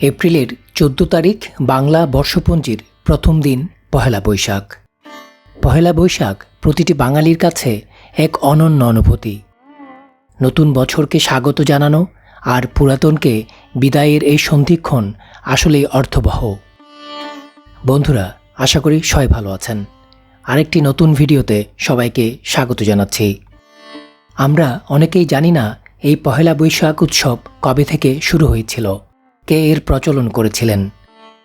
এপ্রিলের চোদ্দ তারিখ বাংলা বর্ষপঞ্জির প্রথম দিন, পহেলা বৈশাখ। পহেলা বৈশাখ প্রতিটি বাঙালির কাছে এক অনন্য অনুভূতি। নতুন বছরকে স্বাগত জানানো আর পুরাতনকে বিদায়ের এই সন্ধিক্ষণ আসলেই অর্থবহ। বন্ধুরা, আশা করি সবাই ভালো আছেন। আরেকটি নতুন ভিডিওতে সবাইকে স্বাগত জানাচ্ছি। আমরা অনেকেই জানি না এই পহেলা বৈশাখ উৎসব কবে থেকে শুরু হয়েছিল। কে এর প্রচলন করেছিলেন?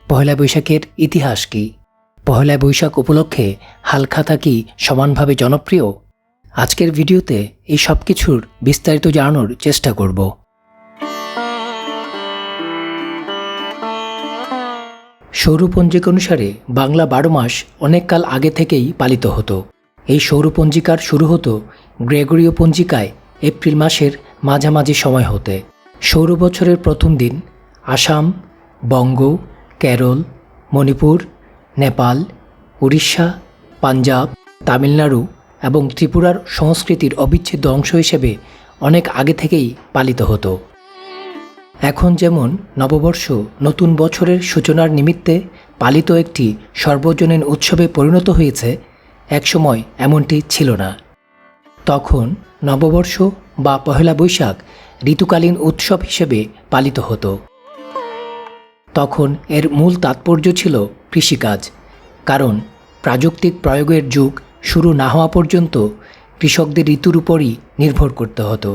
পহেলা বৈশাখের ইতিহাস কি? পহেলা বৈশাখ উপলক্ষে হালখাতা কি সমানভাবে জনপ্রিয়? আজকের ভিডিওতে এই সব কিছুর বিস্তারিত জানানোর চেষ্টা করব। সৌরপঞ্জিক অনুসারে বাংলা বারো মাস অনেক কাল আগে থেকেই পালিত হতো। এই সৌরপঞ্জিকার শুরু হতো গ্রেগরীয় পঞ্জিকায় এপ্রিল মাসের মাঝামাঝি সময় হতে। সৌর বছরের প্রথম দিন আসাম, বঙ্গ, কেরল, মণিপুর, নেপাল, উড়িষ্যা, পাঞ্জাব, তামিলনাড়ু এবং ত্রিপুরার সংস্কৃতির অবিচ্ছেদ্য অংশ হিসেবে অনেক আগে থেকেই পালিত হতো। এখন যেমন নববর্ষ নতুন বছরের সূচনার নিমিত্তে পালিত একটি সর্বজনীন উৎসবে পরিণত হয়েছে, একসময় এমনটি ছিল না। তখন নববর্ষ বা পহেলা বৈশাখ ঋতুকালীন উৎসব হিসেবে পালিত হতো। তখন এর মূল তাৎপর্য ছিল কৃষিকাজ, কারণ প্রাযুক্তিক প্রয়োগের যুগ শুরু না হওয়া পর্যন্ত কৃষকদের ঋতুর উপরই নির্ভর করতে হতো।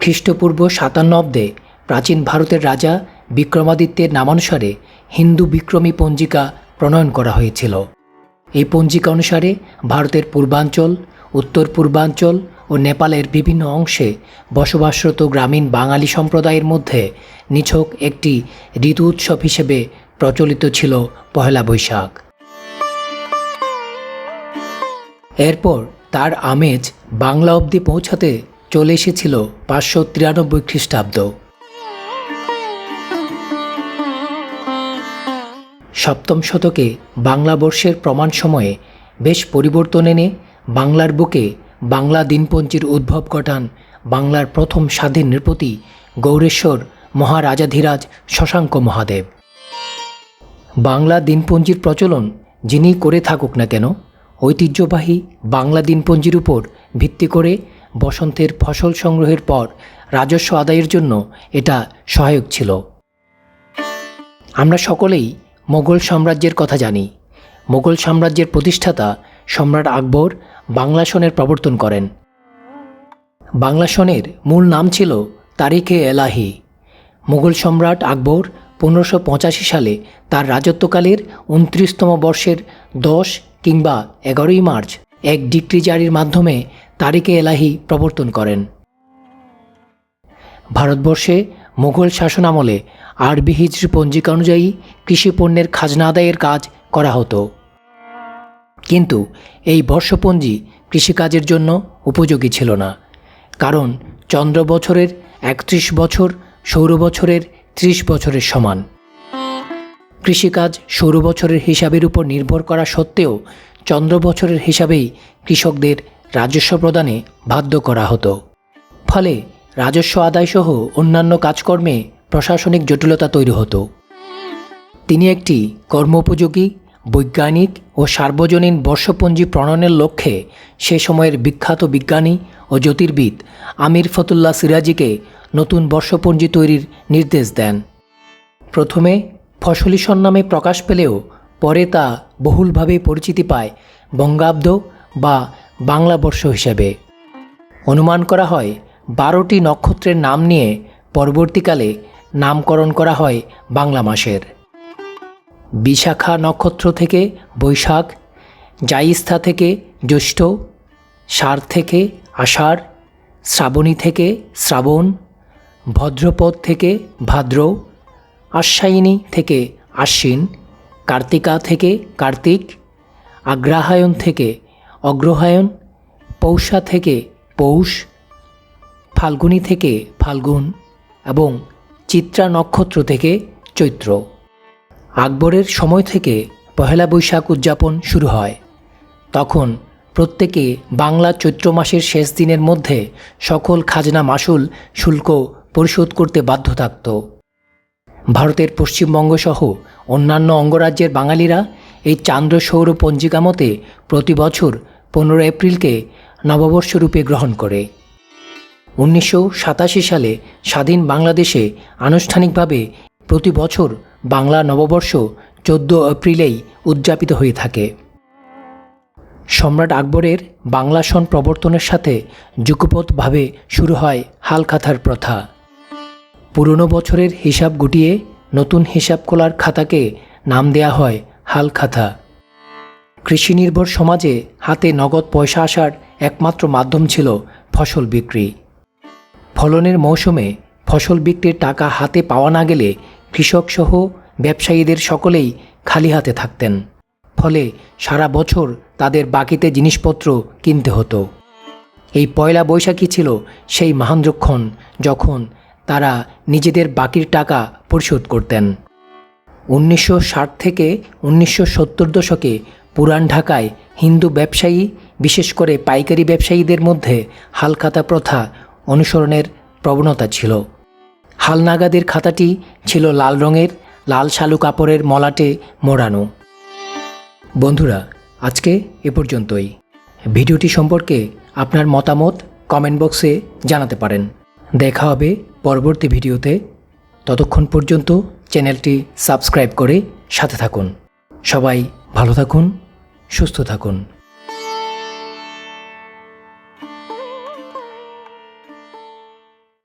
খ্রিস্টপূর্ব সাতান্ন অব্দে প্রাচীন ভারতের রাজা বিক্রমাদিত্যের নামানুসারে হিন্দু বিক্রমী পঞ্জিকা প্রণয়ন করা হয়েছিল। এই পঞ্জিকা অনুসারে ভারতের পূর্বাঞ্চল উত্তর পূর্বাঞ্চল ও নেপালের বিভিন্ন অংশে বসবাসরত গ্রামীণ বাঙালি সম্প্রদায়ের মধ্যে নিছক একটি ঋতু উৎসব হিসেবে প্রচলিত ছিল পহেলা বৈশাখ। এরপর তার আমেজ বাংলা অবধি পৌঁছাতে চলে এসেছিল পাঁচশো তিরানব্বই খ্রিস্টাব্দ। সপ্তম শতকে বাংলা বর্ষের প্রমাণ সময়ে বেশ পরিবর্তন এনে বাংলার বুকে বাংলা দিনপঞ্জির উদ্ভব ঘটান বাংলার প্রথম স্বাধীন নৃপতি গৌরেশ্বর মহারাজাধিরাজ শশাঙ্ক মহাদেব। বাংলা দিনপঞ্জির প্রচলন যিনি করে থাকুক না কেন, ঐতিহ্যবাহী বাংলা দিনপঞ্জির উপর ভিত্তি করে বসন্তের ফসল সংগ্রহের পর রাজস্ব আদায়ের জন্য এটা সহায়ক ছিল। আমরা সকলেই মোগল সাম্রাজ্যের কথা জানি। মোগল সাম্রাজ্যের প্রতিষ্ঠাতা সম্রাট আকবর বাংলা সনের প্রবর্তন করেন। বাংলা সনের মূল নাম ছিল তারিখে এলাহি। মুঘল সম্রাট আকবর পনেরোশো সালে তার রাজত্বকালের উনত্রিশতম বর্ষের দশ কিংবা এগারোই মার্চ এক ডিক্রি জারির মাধ্যমে তারিখে এলাহি প্রবর্তন করেন। ভারতবর্ষে মুঘল শাসন আমলে আরবি হিজরি পঞ্জিকা অনুযায়ী কৃষি পণ্যের খাজনা আদায়ের কাজ করা হতো। কিন্তু এই বর্ষপঞ্জি কৃষিকাজের জন্য উপযোগী ছিল না। কারণ চন্দ্র বছরের একত্রিশ বছর, সৌর বছরের ত্রিশ বছরের সমান। কৃষিকাজ সৌর বছরের হিসাবের উপর নির্ভর করা সত্ত্বেও চন্দ্র বছরের হিসাবেই কৃষকদের রাজস্ব প্রদানে বাধ্য করা হতো। ফলে রাজস্ব আদায়সহ অন্যান্য কাজকর্মে প্রশাসনিক জটিলতা তৈরি হতো। তিনি একটি কর্মোপযোগী বৈজ্ঞানিক ও সার্বজনীন বর্ষপঞ্জি প্রণয়নের লক্ষ্যে সে সময়ের বিখ্যাত বিজ্ঞানী ও জ্যোতির্বিদ আমির ফতুল্লাহ সিরাজিকে নতুন বর্ষপঞ্জি তৈরির নির্দেশ দেন। প্রথমে ফসলি নামে প্রকাশ পেলেও পরে তা বহুলভাবে পরিচিতি পায় বঙ্গাব্দ বা বাংলা বর্ষ হিসেবে। অনুমান করা হয়, বারোটি নক্ষত্রের নাম নিয়ে পরবর্তীকালে নামকরণ করা হয় বাংলা মাসের। বিশাখা নক্ষত্র থেকে বৈশাখ, জাইস্থা থেকে জ্যৈষ্ঠ, সার থেকে আষাঢ়, শ্রাবণী থেকে শ্রাবণ, ভদ্রপদ থেকে ভাদ্র, আশ্বায়িনী থেকে আশ্বিন, কার্তিকা থেকে কার্তিক, আগ্রাহায়ণ থেকে অগ্রহায়ণ, পৌষা থেকে পৌষ, ফাল্গুনী থেকে ফাল্গুন এবং চিত্রা নক্ষত্র থেকে চৈত্র। আকবরের সময় থেকে পহেলা বৈশাখ উদযাপন শুরু হয়। তখন প্রত্যেকে বাংলা চৈত্র মাসের শেষ দিনের মধ্যে সকল খাজনা মাসুল শুল্ক পরিশোধ করতে বাধ্য থাকত। ভারতের পশ্চিমবঙ্গ সহ অন্যান্য অঙ্গরাজ্যের বাঙালিরা এই চান্দ্র সৌর পঞ্জিকা মতে প্রতি বছর পনেরো এপ্রিলকে নববর্ষ রূপে গ্রহণ করে। উনিশশো সাতাশি সালে স্বাধীন বাংলাদেশে আনুষ্ঠানিকভাবে প্রতি বছর বাংলা নববর্ষ চোদ্দ এপ্রিলেই উদযাপিত হয়ে থাকে। সম্রাট আকবরের বাংলা সন প্রবর্তনের সাথে যুগপথভাবে শুরু হয় হালখাতার প্রথা। পুরনো বছরের হিসাব গুটিয়ে নতুন হিসাব খোলার খাতাকে নাম দেয়া হয় হালখাতা। কৃষি নির্ভর সমাজে হাতে নগদ পয়সা আসার একমাত্র মাধ্যম ছিল ফসল বিক্রি। ফলনের মৌসুমে ফসল বিক্রির টাকা হাতে পাওয়া না গেলে কৃষকসহ ব্যবসায়ীদের সকলেই খালি হাতে থাকতেন। ফলে সারা বছর তাদের বাকিতে জিনিসপত্র কিনতে হতো। এই পয়লা বৈশাখী ছিল সেই মহান্দ্রক্ষণ যখন তারা নিজেদের বাকির টাকা পরিশোধ করতেন। উনিশশো ষাট থেকে উনিশশো সত্তর দশকে পুরান ঢাকায় হিন্দু ব্যবসায়ী, বিশেষ করে পাইকারি ব্যবসায়ীদের মধ্যে হালখাতা প্রথা অনুসরণের প্রবণতা ছিল। হালনাগাদের খাতাটি ছিল লাল রঙের, লাল শালু কাপড়ের মলাটে মোড়ানো। বন্ধুরা, আজকে এ পর্যন্তই। ভিডিওটি সম্পর্কে আপনার মতামত কমেন্ট বক্সে জানাতে পারেন। দেখা হবে পরবর্তী ভিডিওতে। ততক্ষণ পর্যন্ত চ্যানেলটি সাবস্ক্রাইব করে সাথে থাকুন। সবাই ভালো থাকুন, সুস্থ থাকুন।